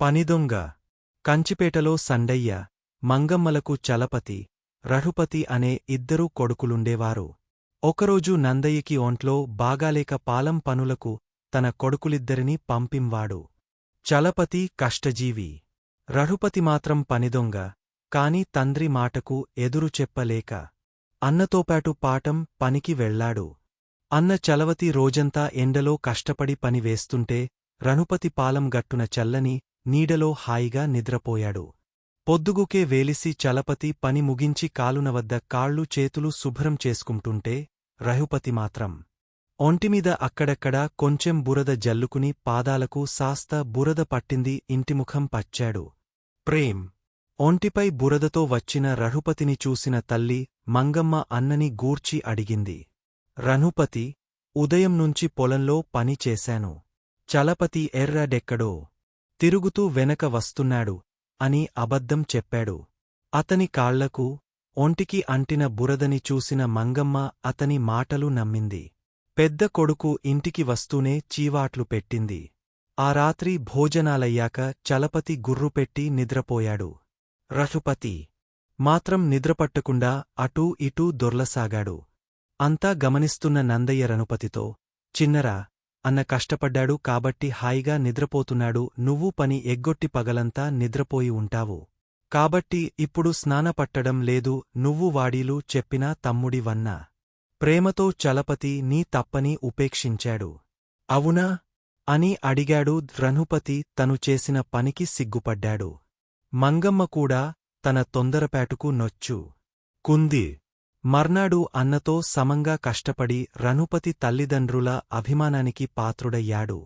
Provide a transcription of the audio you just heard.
పనిదొంగ కంచిపేటలో సండయ్య మంగమ్మలకు చలపతి రఘుపతి అనే ఇద్దరూ కొడుకులుండేవారు. ఒకరోజు నందయ్యకి ఒంట్లో బాగాలేక పాలం పనులకు తన కొడుకులిద్దరినీ పంపింవాడు. చలపతి కష్టజీవి. రఘుపతి మాత్రం పనిదొంగ కాని తండ్రి మాటకు ఎదురు చెప్పలేక అన్నతోపాటు పాఠం పనికి వెళ్ళాడు. అన్న చలవతి రోజంతా ఎండలో కష్టపడి పని వేస్తుంటే రఘుపతి పాలం గట్టున చల్లని నీడలో హాయిగా నిద్రపోయాడు. పొద్దుగుకే వేలిసి చలపతి పని ముగించి కాలున వద్ద కాళ్ళు చేతులు శుభ్రం చేసుకుంటుంటే రఘుపతి మాత్రం ఒంటిమీద అక్కడక్కడా కొంచెం బురద జల్లుకుని పాదాలకు సాస్త బురద పట్టింది ఇంటిముఖం పచ్చాడు. ప్రేమ్! ఒంటిపై బురదతో వచ్చిన రఘుపతిని చూసిన తల్లి మంగమ్మ అన్నని గూర్చి అడిగింది. రఘుపతి ఉదయం నుంచి పొలంలో పని చేశాను. చలపతి ఎర్రడెక్కడో తిరుగుతూ వెనక వస్తున్నాడు అని అబద్ధం చెప్పాడు. అతని కాళ్ళకు ఒంటికి అంటిన బురదని చూసిన మంగమ్మ అతని మాటలు నమ్మింది. పెద్ద కొడుకు ఇంటికి వస్తూనే చీవాట్లు పెట్టింది. ఆ రాత్రి భోజనాలయ్యాక చలపతి గుర్రుపెట్టి నిద్రపోయాడు. రఘుపతి! మాత్రం నిద్రపట్టకుండా అటూ ఇటూ దొర్లసాగాడు. అంతా గమనిస్తున్న నందయ్య రణుపతితో చిన్నరా అన్న కష్టపడ్డాడు కాబట్టి హాయిగా నిద్రపోతున్నాడు. నువ్వు పని ఎగ్గొట్టి పగలంతా నిద్రపోయి ఉంటావు. కాబట్టి ఇప్పుడు స్నానపట్టడం లేదు. నువ్వు వాడీలు చెప్పినా తమ్ముడివన్నా ప్రేమతో చలపతి నీ తప్పని ఉపేక్షించాడు. అవునా? అని అడిగాడు ద్రనుపతి తను చేసిన పనికి సిగ్గుపడ్డాడు. మంగమ్మ కూడా తన తొందరపాటుకు నొచ్చు. కుంది మర్నాడు అన్నతో సమంగా కష్టపడి రణుపతి తల్లిదండ్రుల అభిమానానికి పాత్రుడయ్యాడు.